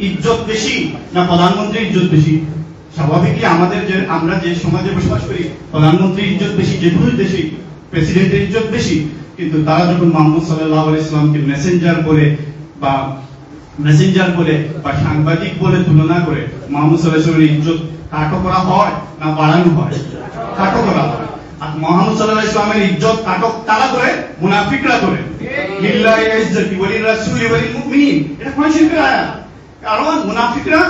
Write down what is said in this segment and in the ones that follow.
ইজ্জত বেশি না প্রধানমন্ত্রীর ইজ্জত বেশি? স্বাভাবিকই আমাদের যে আমরা যে সমাজে বসবাস করি, প্রধানমন্ত্রীর ইজ্জত বেশি, যে কোনো দেশেই প্রেসিডেন্টের ইজ্জত বেশি। কিন্তু তারা যখন মোহাম্মদ সাল্লাহ ইসলামকে মেসেঞ্জার বলে বা মেসেঞ্জার বলে বা সাংবাদিক বলে তুলনা করে মোহাম্মদ সাল্লাহ ইসলামের ইজ্জত কাটো করা হয় না বাড়ানো হয়? কাটো করা হয়। আর মোহাম্মদ সাল্লাহ ইসলামের ইজ্জত কাটক তারা করে? মুনাফিকরা করে। লিল্লাহি ইজ্জতি ওয়া লিরাসূলি ওয়া লিল মুমিনিন। এটা কোন শিরকের আয়াত। কারণ মুনাফিকরা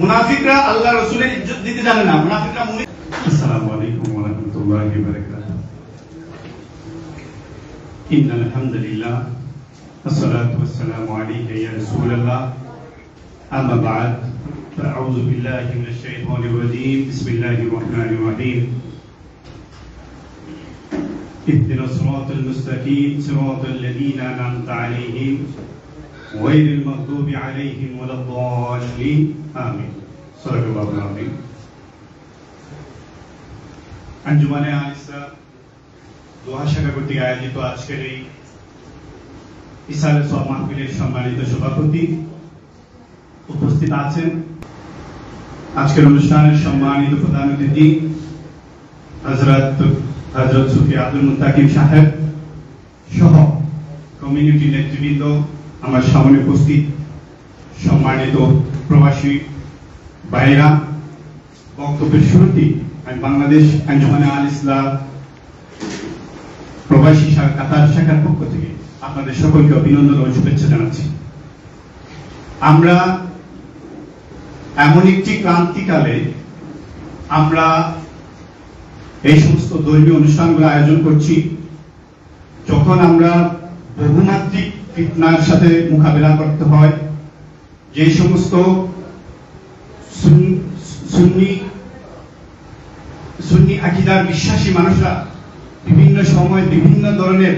মুনাফিকরা আল্লাহ রাসূলের ইজ্জত দিতে জানে না মুনাফিকরা মুমিন আসসালামু আলাইকুম ওয়া রাহমাতুল্লাহি ওয়া বারাকাতুহু ইন্নাল হামদুলিল্লাহ والصلاة والسلام عليك يا رسول الله أما بعد فأعوذ بالله من الشيطان الرجيم بسم الله الرحمن الرحيم اهدنا الصراط المستقيم صراط الذين أنعمت عليهم غير المغضوب عليهم ولا الضالين آمين صدق الله العظيم আঞ্জুমানে আলিসা দোহা শাখা কর্তৃক আয়োজিত আজকের এই ইসালে সব মাহফিলের সম্মানিত সভাপতি উপস্থিত আছেন আজকের অনুষ্ঠানের সম্মানিত প্রধান অতিথি হজরত হজরত সুফি আব্দুল মুতাকিম সাহেব সহ কমিউনিটি নেতৃবৃন্দ আমার সামনে উপস্থিত সম্মানিত প্রবাসী ভাইরা বক্তব্যের শুরুতেই আমি বাংলাদেশ আঞ্জুমানে আল ইসলাম প্রবাসী কাতার শাখার পক্ষ থেকে আপনাদের সকলকে অভিনন্দন ও শুভেচ্ছা জানাচ্ছি। আমরা এমন একটি ক্রান্তিকালে আমরা এই সমস্ত ধর্মীয় অনুষ্ঠানগুলো আয়োজন করছি, যখন আমরা বহুমাত্রিক ফিতনার সাথে মোকাবেলা করতে হয়। যে সমস্ত সুন্নি সুন্নি আকিদার বিশ্বাসী মানুষরা বিভিন্ন সময় বিভিন্ন ধরনের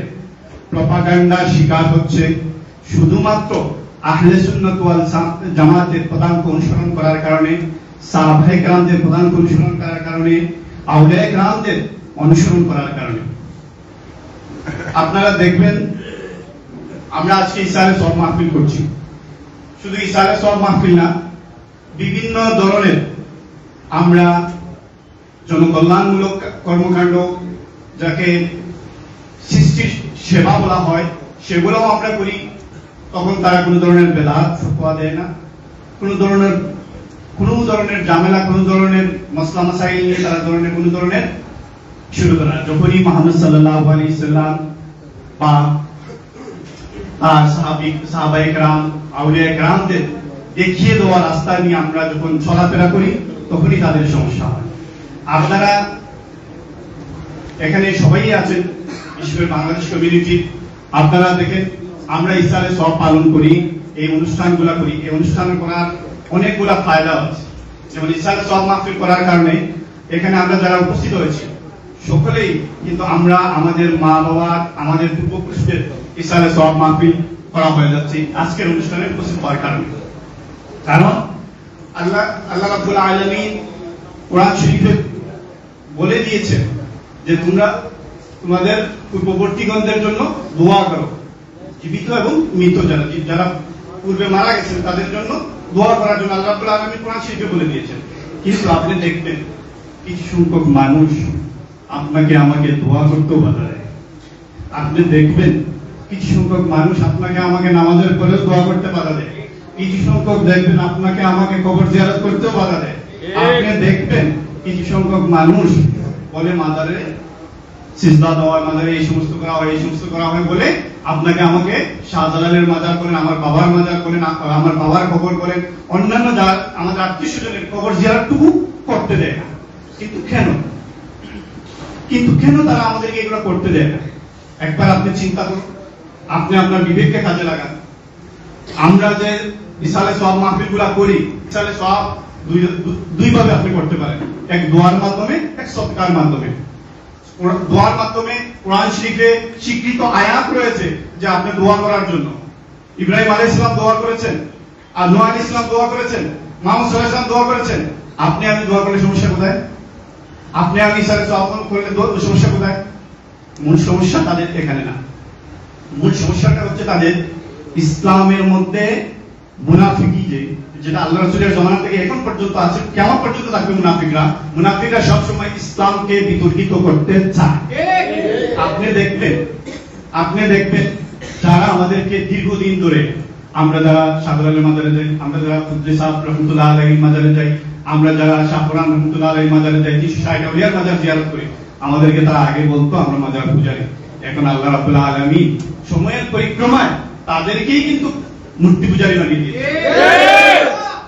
প্রপাগান্ডার শিকার হচ্ছে। শুধুমাত্র আহলে সুন্নাত ওয়াল জামাতের প্রধানকে অনুসরণ করার কারণে, সাহাবায়ে কেরামদের প্রধানকে অনুসরণ করার কারণে আউলিয়া গ্রামদের অনুসরণ করার কারণে। আপনারা দেখবেন আমরা আজকে ইসারে সব মাহফিল করছি। শুধু ইসারে সব মাহফিল না, বিভিন্ন ধরনের আমরা জনকল্যাণমূলক কর্মকাণ্ড, যাকে সৃষ্টির সেবা বলা হয়, সেগুলোও আমরা করি। তখন তারা কোনো ধরনের বেদাত ফতোয়া দেয় না। কোনো ধরনের কোনো ধরনের জামেলা কোনো ধরনের মশলা মাসাইল নিয়ে তারা ধরনের, কোনো ধরনের শুরু করে না যখনই মোহাম্মদ সাল্লাল্লাহু আলাইহি সাল্লাম বা সাহাবায়ে কেরাম আউলিয়া কেরামদের দেখিয়ে দেওয়া রাস্তা নিয়ে আমরা যখন চলাফেরা করি, তখনই তাদের সমস্যা হয়। আপনারা এখানে সবাই আছেন বিশেষ করে বাংলাদেশ কমিউনিটি আপনারা দেখেন, আমরা ইসলামে সব পালন করি, এই অনুষ্ঠানগুলা করি। এই অনুষ্ঠান করার অনেকগুলা ফায়দা আছে। যেমন ইসলামে সব মাহফিল করার কারণে এখানে আমরা যারা উপস্থিত হয়েছি, সকলেই কিন্তু আমরা, আমাদের মা বাবা আমাদের পূর্বপুরুষদের ইসলামে সব মাহফিল করা হয়ে যাচ্ছে। আজকের অনুষ্ঠানে উপস্থিত হওয়ার কারণে কারণ আল্লাহ আল্লাহ রাব্বুল আলামিন কোরআন শরীফে বলে দিয়েছেন যে তোমরা তোমাদের পূর্ববর্তীগণদের জন্য দোয়া করো। জীবিত এবং মৃত যারা যারা পূর্বে মারা গেছেন, তাদের জন্য দোয়া করার জন্য আল্লাহ রাব্বুল আলামিন কোরআন শরীফে বলে দিয়েছেন। কিন্তু আপনি দেখবেন, কিছু সংখ্যক মানুষ আপনাকে আমাকে দোয়া করতেও বাধা দেয়। আপনি দেখবেন কিছু সংখ্যক মানুষ আপনাকে আমাকে নামাজের পরেও দোয়া করতে বাধা দেয়। কিছু সংখ্যক দেখবেন আপনাকে আমাকে কবর জিয়ারত করতেও বাধা দেয়। আপনি দেখবেন কিছু সংখ্যক মানুষ বলে মাজারে সিজদা দেওয়া মাজারে এই সমস্ত করা হয় এই সমস্ত করা হয় বলে আপনাকে আমাকে শাহজালালের মাজার করেন আমার বাবার মাজার করেন আমার বাবার কবর করেন। অন্যান্য আমাদের আত্মীয় স্বজনের কবর জিয়ারতটুকু করতে দেয় না। কিন্তু কেন? কিন্তু কেন তারা আমাদেরকে এগুলো করতে দেয় না? একবার আপনি চিন্তা করুন। আপনি আপনার বিবেককে কাজে লাগান। আমরা যে বিশালে সব মাহফিলগুলা করি বিশালে সব দুই দু- ভাবে আপনি করতে পারেন। এক দোয়ার মাধ্যমে, এক সৎকার মাধ্যমে। দোয়ার মাধ্যমে কোরআন শরীফে স্বীকৃত আয়াত রয়েছে যে আপনি দোয়া করার জন্য। ইব্রাহিম আলী ইসলাম দোয়া করেছেন, আর নূহ আলাইহিস সালাম দোয়া করেছেন সাল্লাল্লাহু আলাইহি দোয়া করেছেন। আপনি আমি দোয়া করলে সমস্যা কোথায়? আপনি আমি করলে সমস্যা কোথায়? মূল সমস্যা তাদের এখানে না। মূল সমস্যাটা হচ্ছে তাদের ইসলামের মধ্যে মুনাফিকি যে, যেটা আল্লাহ রসুলের জমানা থেকে এখন পর্যন্ত আছে, কেমন পর্যন্ত থাকবে মুনাফিকরা? মুনাফিকরা সবসময় ইসলামকে বিতর্কিত করতে চায়। আপনি দেখবেন আপনি দেখবেন যারা আমাদেরকে দীর্ঘদিন ধরে, আমরা যারা সাদরালের মাজারে যাই, আমরা যারা কুদ্রি সাহেব রহমতুল্লাহ আলহীর মাজারে যাই, আমরা যারা শাহপুরান রহমতুল্লাহ আলহীর মাজারে যাই, তিনশো ষাট আউলিয়ার মাজার জিয়ারত করি, আমাদেরকে তারা আগে বলতো, আমরা মাজার পূজারি। এখন আল্লাহ রাবুল্লাহ আলমী সময়ের পরিক্রমায় তাদেরকেই কিন্তু মূর্তি পূজারি বানিয়ে দিয়েছে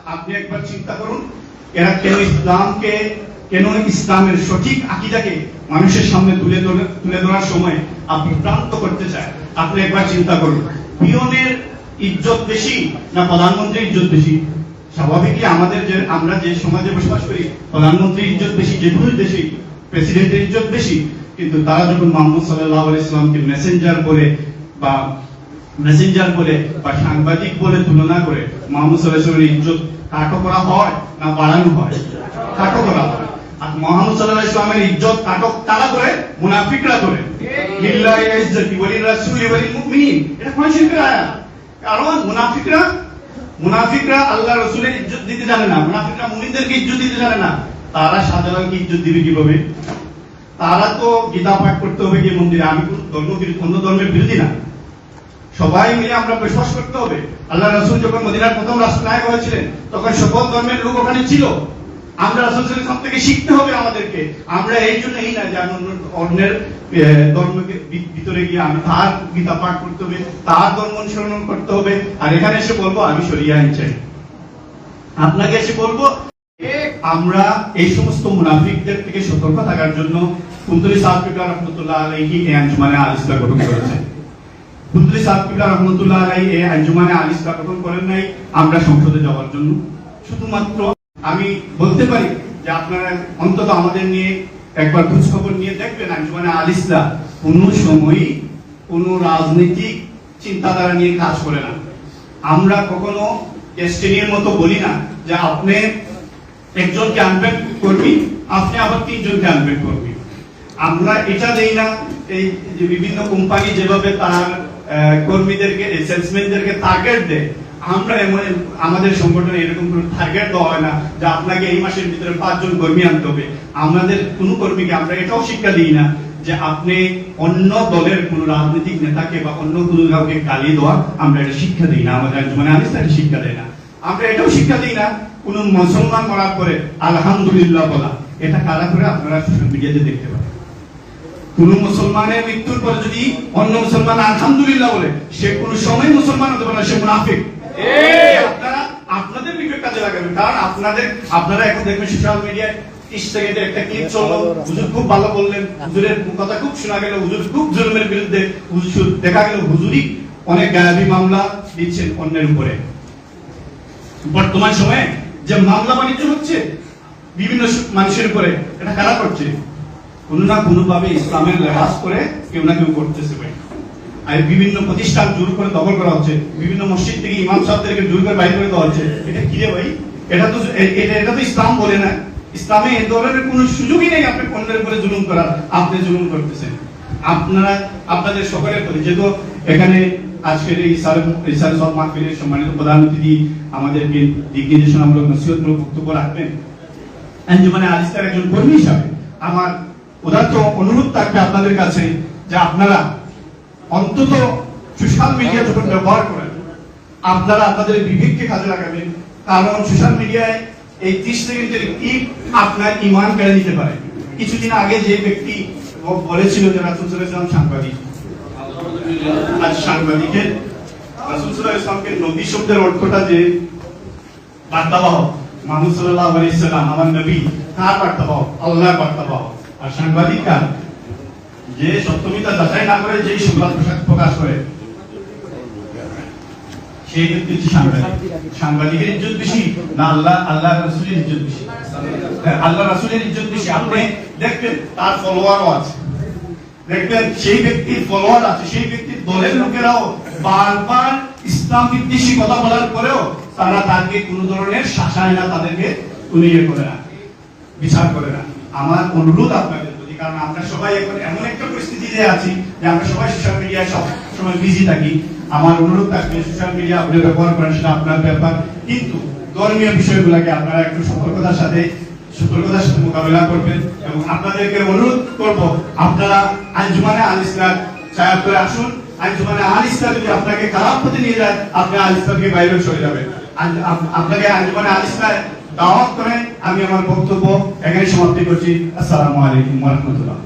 আপনি একবার চিন্তা করুন এরা কেন ইসলামকে কেন ইসলামের সঠিক আকিদাকে মানুষের সামনে তুলে তুলে ধরার সময় আপনি প্রান্ত করতে চায় আপনি একবার চিন্তা করুন পিয়নের ইজ্জত বেশি না প্রধানমন্ত্রীর ইজ্জত বেশি? স্বাভাবিকই আমাদের যে আমরা যে সমাজে বসবাস করি প্রধানমন্ত্রীর ইজ্জত বেশি যে কোনো দেশেই প্রেসিডেন্টের ইজ্জত বেশি, কিন্তু তারা যখন মোহাম্মদ সাল্লাহ ইসলামকে মেসেঞ্জার বলে বা মেসেঞ্জার বলে বা সাংবাদিক বলে তুলনা করে, মোহাম্মদ সাল্লাহ ইজ্জত কাটো করা হয় না বাড়ানো হয়? কাটো করা হয়। আর মোহাম্মদ সাল্লাহ ইসলামের ইজ্জত কাটক তারা করে? মুনাফিকরা করে। মুনাফিকরা মুনাফিকরা আল্লাহ রসুলের ইজ্জত দিতে জানে না। মুনাফিকরা মুমিনদেরকে ইজ্জত দিতে জানে না। তারা সাধারণকে ইজ্জত দিবে কীভাবে? তারা তো গীতা পাঠ করতে হবে গিয়ে মন্দিরে। আমি কোন ধর্ম অন্য ধর্মের বিরোধী না। সবাই মিলে আমরা বিশ্বাস করতে হবে। আল্লাহ রাসূল যখন মদিনার প্রথম রাষ্ট্রনায়ক হয়েছিলেন, তখন সকল ধর্মের লোক ওখানে ছিল। আমরা রাসূল আলাইহি থেকে শিখতে হবে আমাদেরকে। আমরা এই জন্য এই না যে আমি অন্য- অন্যের ধর্মকে ভিতরে গিয়ে আমি তার গীতা পাঠ করতে হবে, তার ধর্ম অনুসরণ করতে হবে। আর এখানে এসে বলব, আমি সরিয়ে আইন চাই। আপনাকে এসে বলব আমরা এই সমস্ত মুনাফিকদের থেকে সতর্ক থাকার জন্য রহমতুল্লাহ আঞ্জুমানে গঠন রহমতুল্লাহ আঞ্জুমানে গঠন করেন নাই আমরা সংসদে যাওয়ার জন্য। শুধুমাত্র আমি বলতে পারি যে আপনারা অন্তত আমাদের নিয়ে একবার খোঁজ খবর নিয়ে দেখবেন আঞ্জুমানে আলিস্তা কোনো সময়ই কোনো রাজনৈতিক চিন্তাধারা নিয়ে কাজ করে না। আমরা কখনো ডেস্টিনির মতো বলি না যে আপনি একজনকে আনবেন কর্মী, আপনি আবার তিনজনকে আনবেন কর্মী। আমরা এটা দেই না, এই যে বিভিন্ন কোম্পানি যেভাবে তার কর্মীদেরকে সেলসম্যানদেরকে টার্গেট দেয়, আমরা এমন, আমাদের সংগঠনে এরকম কোনো টার্গেট দেওয়া হয় না যে আপনাকে এই মাসের ভিতরে পাঁচজন কর্মী আনতে হবে। আমাদের কোনো কর্মীকে আমরা এটাও শিক্ষা দিই না যে আপনি অন্য দলের কোনো রাজনৈতিক নেতাকে বা অন্য কোনো কাউকে গালি দেওয়া আমরা এটা শিক্ষা দিই না। আমাদের মানে আমি শিক্ষা দেয় না। আমরা এটাও শিক্ষা দিই না কোন মুসলমান মরার পরে আলহামদুলিল্লাহ বলা। এটা কারা করে আপনারা সোশ্যাল মিডিয়াতে দেখতে পারেন। কোন মুসলমানের মৃত্যুর পরে যদি অন্য মুসলমান আলহামদুলিল্লাহ বলে সে কোন সময় মুসলমান হতে পারে না সে মুনাফিক। আপনারা আপনাদের বিবেক কাজে লাগাবেন কারণ আপনাদের আপনারা এখন দেখবেন সোশ্যাল মিডিয়ায় তিরিশ সেকেন্ডের একটা ক্লিপ চলল। হুজুর খুব ভালো বললেন। হুজুরের কথা খুব শোনা গেল। হুজুর খুব জুলুমের বিরুদ্ধে হুজুর দেখা গেল। হুজুরই অনেক গায়াবী মামলা দিচ্ছেন অন্যের উপরে। বর্তমান সময়ে যে মামলা বাণিজ্য হচ্ছে, বিভিন্ন মানুষের উপরে এটা কারা করছে। কোনো না কোনো ভাবে ইসলামের লেবাস করে কেউ না কেউ করতেছে ভাই। আর বিভিন্ন প্রতিষ্ঠান জোর করে দখল করা হচ্ছে, বিভিন্ন মসজিদ থেকে ইমাম সাহেবদেরকে জোর করে বাইর করে দেওয়া হচ্ছে। এটা কি রে ভাই? এটা তো এটা এটা তো ইসলাম বলে না। ইসলামে এ ধরনের কোনো সুযোগই নেই আপনি অন্যের উপরে জুলুম করার। আপনি জুলুম করতেছেন। আপনারা আপনাদের সকলের প্রতি যেহেতু এখানে আজকের এই ইসার সব মাহফিলের সম্মানিত প্রধান অতিথি আমাদেরকে দিক নির্দেশনামূলক নসিহতমূলক বক্তব্য রাখবেন। আঞ্জুমানে আলিস্তার একজন কর্মী হিসাবে আমার উদাত্ত অনুরোধ থাকবে আপনাদের কাছে যে আপনারা অন্তত সোশ্যাল মিডিয়া যখন ব্যবহার করেন, আপনারা আপনাদের বিবেককে কাজে লাগাবেন। কারণ সোশ্যাল মিডিয়ায় এই ত্রিশ সেকেন্ডের ক্লিপ আপনার ইমান কেড়ে নিতে পারে। কিছুদিন আগে যে ব্যক্তি বলেছিল যে রাসুল সাংবাদিক আজ সাংবাদিকের নবী শব্দের অর্থটা যে সাল্লাল্লাহু আলাইহি আমার নবী আর সাংবাদিক যে যাচাই না করে যেই সংবাদ প্রকাশ- করে সেই হচ্ছে সাংবাদিক। সাংবাদিকের ইজ্জত বেশি না আল্লাহ আল্লাহ রাসূলের ইজ্জত বেশি? হ্যাঁ, আল্লাহ রাসূলের ইজ্জত বেশি। আপনি দেখবেন তার ফলোয়ারও আছে। দেখবেন সেই ব্যক্তির ফলোয়ার আছে, সেই ব্যক্তির দলের লোকেরাও বারবার ইসলাম বিদ্বেষী কথা বলার পরেও তারা তাকে কোনো ধরনের শাসায় না তাদেরকে কোনো ইয়ে করে না, বিচার করে না। আমার অনুরোধ আপনাদের প্রতি, কারণ আমরা সবাই এখন এমন একটা পরিস্থিতিতে আছি যে আমরা সবাই সোশ্যাল মিডিয়ায় সব সময় বিজি থাকি। আমার অনুরোধ থাকবে সোশ্যাল মিডিয়া আপনি ব্যবহার করেন সেটা আপনার ব্যাপার। কিন্তু ধর্মীয় বিষয়গুলোকে আপনারা একটু সতর্কতার সাথে সতর্কতার সাথে মোকাবিলা করবেন এবং আপনাদেরকে অনুরোধ করব, আপনারা আঞ্জুমানে আল ইসলাম সাহেব করে আসুন। আঞ্জুমানে আল ইসলাম যদি আপনাকে খারাপ পথে নিয়ে যায়, আপনি আল ইসলামকে বাইরে চলে যাবেন। আপনাকে আঞ্জুমানে আল ইসলাম দাওয়াত করে আমি আমার বক্তব্য এখানে সমাপ্তি করছি। আসসালামু আলাইকুম রাহমাতুল্লাহ।